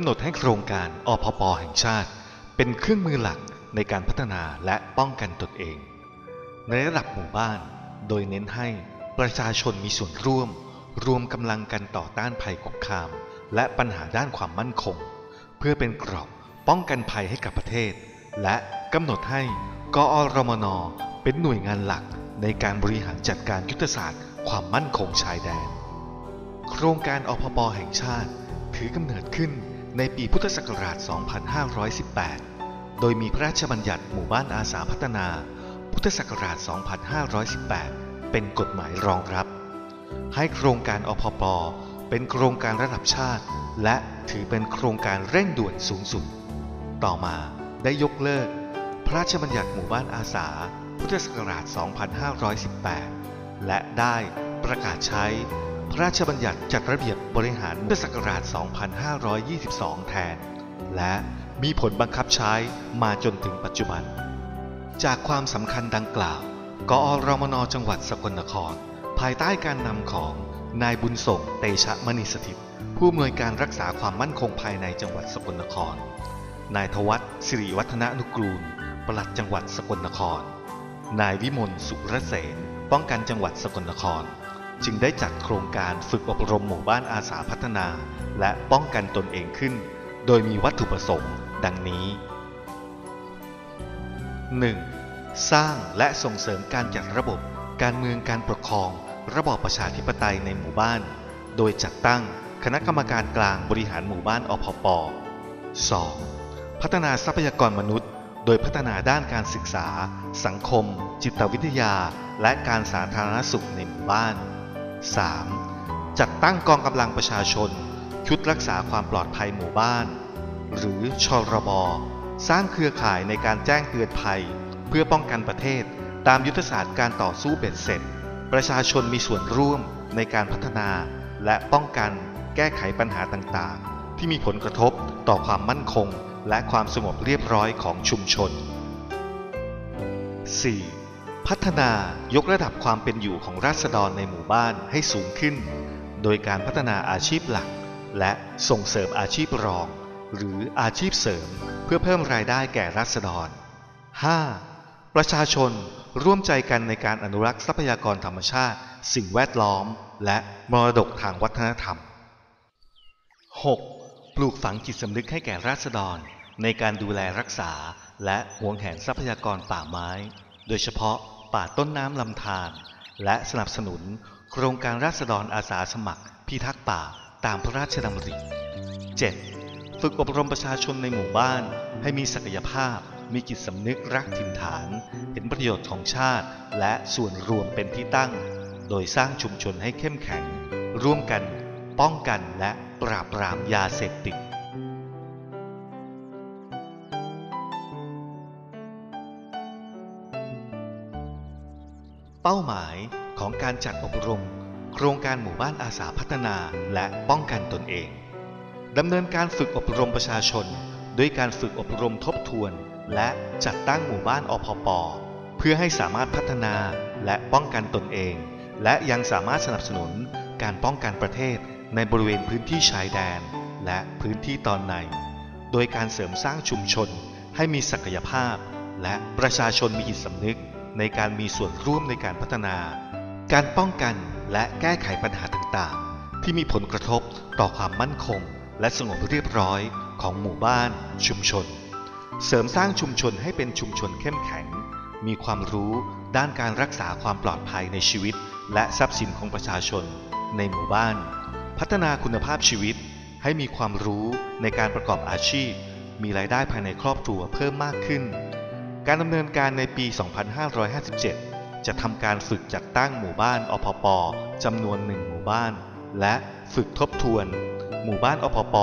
กำหนดให้โครงการอพปแห่งชาติ เป็นเครื่องมือหลักในการพัฒนาและป้องกันตนเอง ในระดับหมู่บ้าน โดยเน้นให้ประชาชนมีส่วนร่วม รวมกำลังกันต่อต้านภัยคุกคาม และปัญหาด้านความมั่นคง เพื่อเป็นกราะป้องกันภัยให้กับประเทศ และกำหนดให้กอรมนเป็นหน่วยงานหลักในการบริหารจัดการยุทธศาสตร์ความมั่นคงชายแดน โครงการอพปแห่งชาติถือกำเนิดขึ้น ในปีพุทธศักราช 2518 โดยมีพระราชบัญญัติหมู่บ้านอาสาพัฒนา พุทธศักราช 2518 เป็นกฎหมายรองรับ ให้โครงการอพปเป็นโครงการระดับชาติ และถือเป็นโครงการเร่งด่วนสูงสุด ต่อมาได้ยกเลิก พระราชบัญญัติหมู่บ้านอาสา พุทธศักราช 2518 และได้ประกาศใช้ พระราชบัญญัติจัดระเบียบบริหารพุทธศักราช 2522 แทน และมีผลบังคับใช้มาจนถึงปัจจุบัน จากความสำคัญดังกล่าว กอรมนจังหวัดสกลนคร ภายใต้การนำของนายบุญส่งเตชะมณีสถิต ผู้อำนวยการรักษาความมั่นคงภายในจังหวัดสกลนคร นายทวัฒน์สิริวัฒนานุกรูลปลัดจังหวัดสกลนคร นายวิมลสุรเสนป้องกันจังหวัดสกลนคร จึงได้จัดโครงการฝึกอบรมหมู่บ้านอาสาพัฒนา และป้องกันตนเองขึ้น โดยมีวัตถุประสงค์ ดังนี้ 1. สร้างและส่งเสริมการจัดระบบ การเมืองการปกครอง ระบอบประชาธิปไตยในหมู่บ้าน โดยจัดตั้งคณะกรรมการกลางบริหารหมู่บ้านอพป 2. พัฒนาทรัพยากรมนุษย์ โดยพัฒนาด้านการศึกษา สังคม จิตวิทยา และการสาธารณสุขในหมู่บ้าน 3. จัดตั้งกองกำลังประชาชน ชุดรักษาความปลอดภัยหมู่บ้าน หรือชรบสร้างเครือข่ายในการแจ้งเตือนภัย เพื่อป้องกันประเทศ ตามยุทธศาสตร์การต่อสู้เบ็ดเสร็จ ประชาชนมีส่วนร่วมในการพัฒนา และป้องกันแก้ไขปัญหาต่างๆ ที่มีผลกระทบต่อความมั่นคง และความสงบเรียบร้อยของชุมชน 4. พัฒนายกระดับความเป็นอยู่ของราษฎรในหมู่บ้านให้สูงขึ้น โดยการพัฒนาอาชีพหลัก และส่งเสริมอาชีพรอง หรืออาชีพเสริม เพื่อเพิ่มรายได้แก่ราษฎร 5. ประชาชนร่วมใจกันในการอนุรักษ์ทรัพยากรธรรมชาติ สิ่งแวดล้อม และมรดกทางวัฒนธรรม 6. ปลูกฝังจิตสำนึกให้แก่ราษฎร ในการดูแลรักษาและหวงแหนทรัพยากรป่าไม้ โดยเฉพาะ ป่าต้นน้ำลำธารและสนับสนุน โครงการราษฎรอาสาสมัคร พิทักษ์ป่าตามพระราชดำริ 7. ฝึกอบรมประชาชนในหมู่บ้าน ให้มีศักยภาพ มีจิตสำนึกรักถิ่นฐาน เห็นประโยชน์ของชาติ และส่วนรวมเป็นที่ตั้ง โดยสร้างชุมชนให้เข้มแข็ง ร่วมกัน ป้องกันและปราบปรามยาเสพติด เป้าหมายของการจัดอบรม โครงการหมู่บ้านอาสาพัฒนาและป้องกันตนเองดำเนินการฝึกอบรมประชาชน ด้วยการฝึกอบรมทบทวน และจัดตั้งหมู่บ้านอพป เพื่อให้สามารถพัฒนาและป้องกันตนเอง และยังสามารถสนับสนุนการป้องกันประเทศในบริเวณพื้นที่ชายแดน และพื้นที่ตอนใน โดยการเสริมสร้างชุมชนให้มีศักยภาพ และประชาชนมีจิตสำนึก ในการมีส่วนร่วมในการพัฒนา การป้องกันและแก้ไขปัญหาต่างๆ ที่มีผลกระทบต่อความมั่นคง และสงบเรียบร้อยของหมู่บ้าน ชุมชน เสริมสร้างชุมชนให้เป็นชุมชนเข้มแข็ง มีความรู้ด้านการรักษาความปลอดภัยในชีวิต และทรัพย์สินของประชาชน ในหมู่บ้าน พัฒนาคุณภาพชีวิต ให้มีความรู้ในการประกอบอาชีพ มีรายได้ภายในครอบครัวเพิ่มมากขึ้น การดำเนินการในปี 2557 จะทำการฝึกจัดตั้งหมู่บ้านอพปจำนวนหนึ่งหมู่บ้าน และฝึกทบทวน หมู่บ้านอพป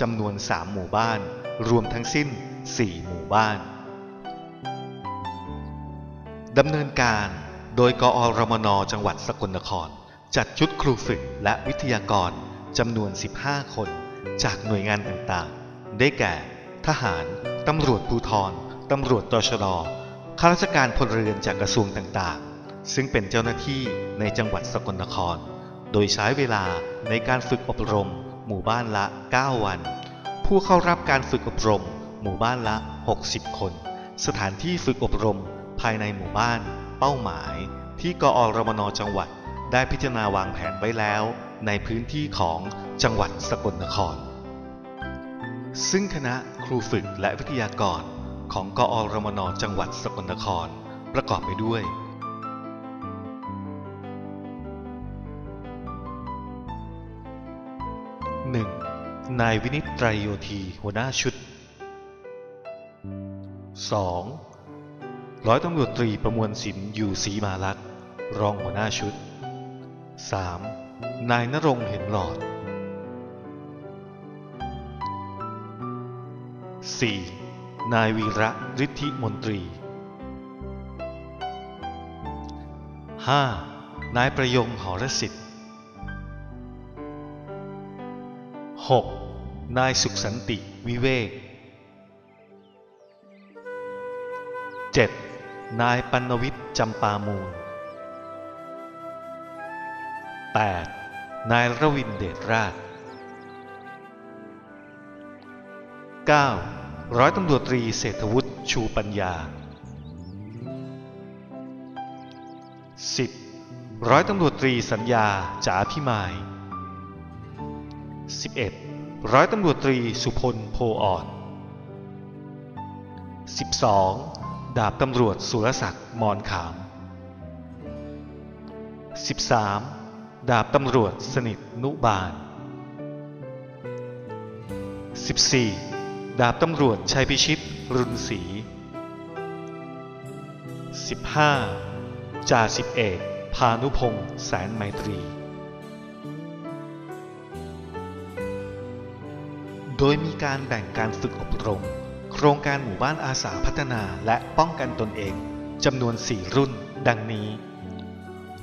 จำนวน 3 หมู่บ้าน รวมทั้งสิ้น 4 หมู่บ้านดำเนินการโดยกอรมนจังหวัดสกลนคร จัดชุดครูฝึกและวิทยากรจำนวน 15 คน จากหน่วยงานต่างๆ ได้แก่ ทหาร ตำรวจภูธร ตำรวจตชดข้าราชการพลเรือนจากกระทรวงต่างๆ ซึ่งเป็นเจ้าหน้าที่ในจังหวัดสกลนคร โดยใช้เวลาในการฝึกอบรม หมู่บ้านละ 9 วัน ผู้เข้ารับการฝึกอบรม หมู่บ้านละ 60 คน สถานที่ฝึกอบรมภายในหมู่บ้าน เป้าหมาย ที่กอรมนจังหวัดได้พิจารณาวางแผนไว้แล้ว ในพื้นที่ของจังหวัดสกลนคร ซึ่งคณะครูฝึกและวิทยากร ของกอรมนจังหวัดสกลนคร ประกอบไปด้วย 1. นายวินิตไตรโยธีหัวหน้าชุด 2. ร้อยตำรวจตรีประมวลสินอยู่ศรีมาลักษ์รองหัวหน้าชุด 3. นายนรงเห็นหลอด 4. นายวีระฤทธิมนตรี 5. นายประยงหอรสิทธิ์ 6. นายสุขสันติวิเวก 7. นายปัณวิทย์จำปามูล 8. นายรวินเดชราช 9. ร้อยตำรวจตรีเศรษฐวุฒิชูปัญญา 10. ร้อยตำรวจตรีสัญญาจ๋าพิมาย 11. ร้อยตำรวจตรีสุพลโพอ่อน 12. ดาบตำรวจสุรศักดิ์มอนขาม 13. ดาบตำรวจสนิทนุบาล 14. ดาบตำรวจชัยพิชิต รุนศรี 15. จ่าสิบเอกพานุพงษ์แสนไมตรี โดยมีการแบ่งการฝึกอบรม โครงการหมู่บ้านอาสาพัฒนาและป้องกันตนเองจำนวน 4 รุ่น ดังนี้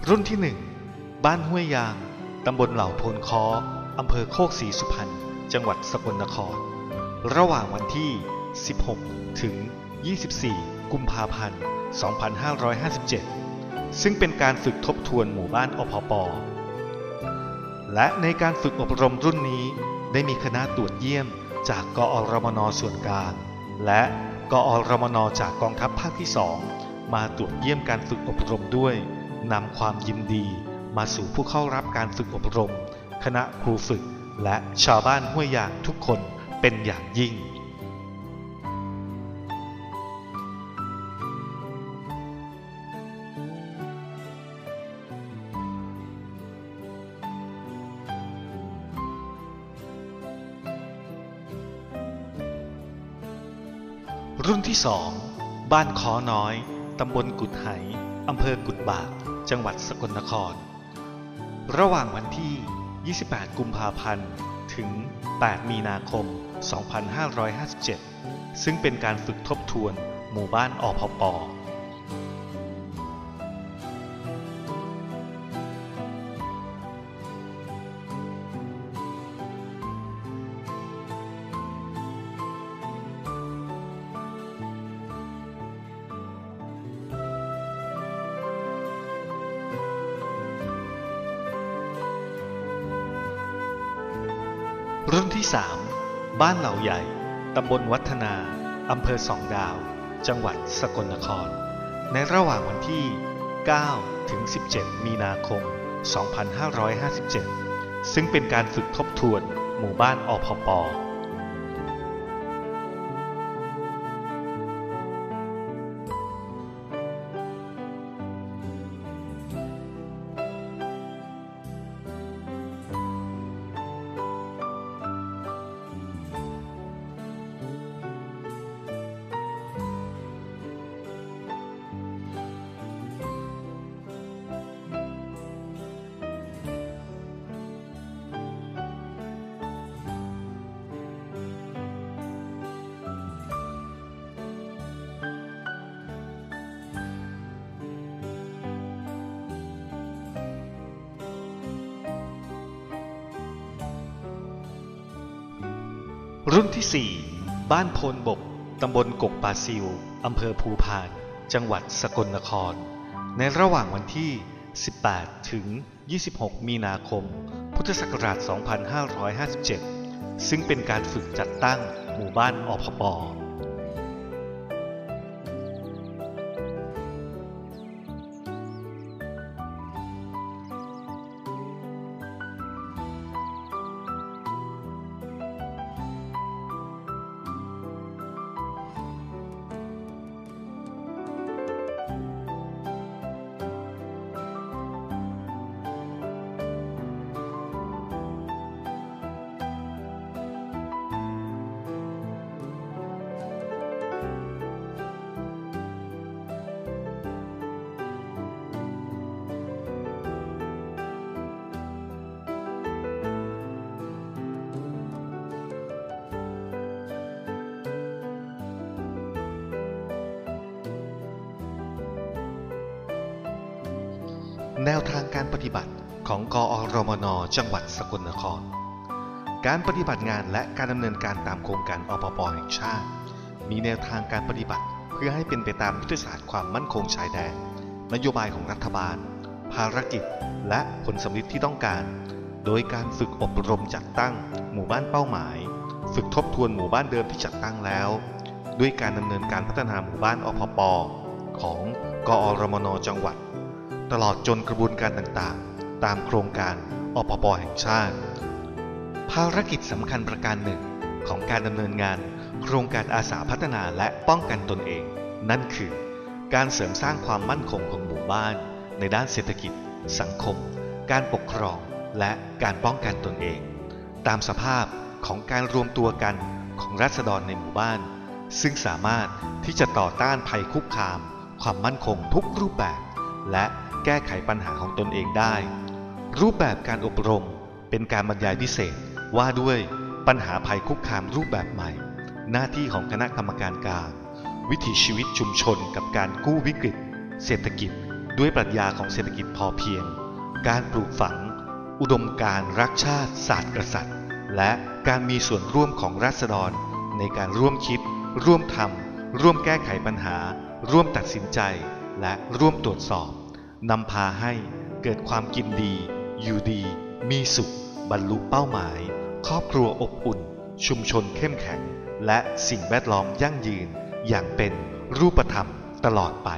รุ่นที่ 1 บ้านห้วยยาง ตำบลเหล่าโพนคออำเภอโคกศรีสุพรรณ จังหวัดสกลนคร ระหว่างวันที่ 16 ถึง 24 กุมภาพันธ์ 2557 ซึ่งเป็นการฝึกทบทวนหมู่บ้านอพป และในการฝึกอบรมรุ่นนี้ ได้มีคณะตรวจเยี่ยมจากกอรมนส่วนกลาง และกอรมนจากกองทัพภาคที่ 2 มาตรวจเยี่ยมการฝึกอบรมด้วยนำความยินดีมาสู่ผู้เข้ารับการฝึกอบรม คณะครูฝึกและชาวบ้านห้วยยางทุกคน เป็นอย่างยิ่ง รุ่นที่สองบ้านคอน้อย ตำบลกุดไหอำเภอกุดบาก จังหวัดสกลนคร ระหว่างวันที่ 28 กุมภาพันธ์ ถึง 8 มีนาคม 2557 ซึ่งเป็นการฝึกทบทวนหมู่บ้านอพป รุ่นที่ 3 บ้านเหล่าใหญ่ ตำบลวัฒนา อำเภอสองดาว จังหวัดสกลนคร ในระหว่างวันที่ 9 ถึง 17 มีนาคม 2557 ซึ่งเป็นการฝึกทบทวนหมู่บ้านอพป รุ่นที่ 4 บ้านโพนบก ตำบลกกป่าซิว อำเภอภูพาน จังหวัดสกลนคร ในระหว่างวันที่ 18 ถึง 26 มีนาคม พุทธศักราช 2557 ซึ่งเป็นการฝึกจัดตั้งหมู่บ้านอพป แนวทางการปฏิบัติของกอรมน จังหวัดสกลนคร การปฏิบัติงานและการดำเนินการตามโครงการอปปแห่งชาติ มีแนวทางการปฏิบัติเพื่อให้เป็นไปตามยุทธศาสตร์ความมั่นคงชายแดน นโยบายของรัฐบาล ภารกิจ และผลสำลิดที่ต้องการ โดยการฝึกอบรมจัดตั้ง หมู่บ้านเป้าหมาย ฝึกทบทวนหมู่บ้านเดิมที่จัดตั้งแล้ว ด้วยการดำเนินการพัฒนาหมู่บ้านอพปของกอรมนจังหวัด ตลอดจนกระบวนการต่างๆ ตามโครงการอปปแห่งชาติ ภารกิจสำคัญประการหนึ่งของการดำเนินงาน โครงการอาสาพัฒนาและป้องกันตนเอง นั่นคือ การเสริมสร้างความมั่นคงของหมู่บ้าน ในด้านเศรษฐกิจ สังคม การปกครอง และการป้องกันตนเอง ตามสภาพของการรวมตัวกันของรัษฎรในหมู่บ้าน ซึ่งสามารถที่จะต่อต้านภัยคุกคาม ความมั่นคงทุกรูปแบบ และ แก้ไขปัญหาของตนเองได้ รูปแบบการอบรมเป็นการบรรยายพิเศษว่าด้วยปัญหาภัยคุกคามรูปแบบใหม่ หน้าที่ของคณะกรรมการกลางวิถีชีวิตชุมชนกับการกู้วิกฤต เศรษฐกิจ ด้วยปรัชญาของเศรษฐกิจพอเพียง การปลูกฝัง อุดมการรักชาติศาสตร์กษัตริย์ และการมีส่วนร่วมของราษฎร ในการร่วมคิด ร่วมทำร่วมแก้ไขปัญหา ร่วมตัดสินใจ และร่วมตรวจสอบ นำพาให้เกิดความกินดี อยู่ดี มีสุข บรรลุเป้าหมาย ครอบครัวอบอุ่น ชุมชนเข้มแข็ง และสิ่งแวดล้อมยั่งยืน อย่างเป็นรูปธรรมตลอดไป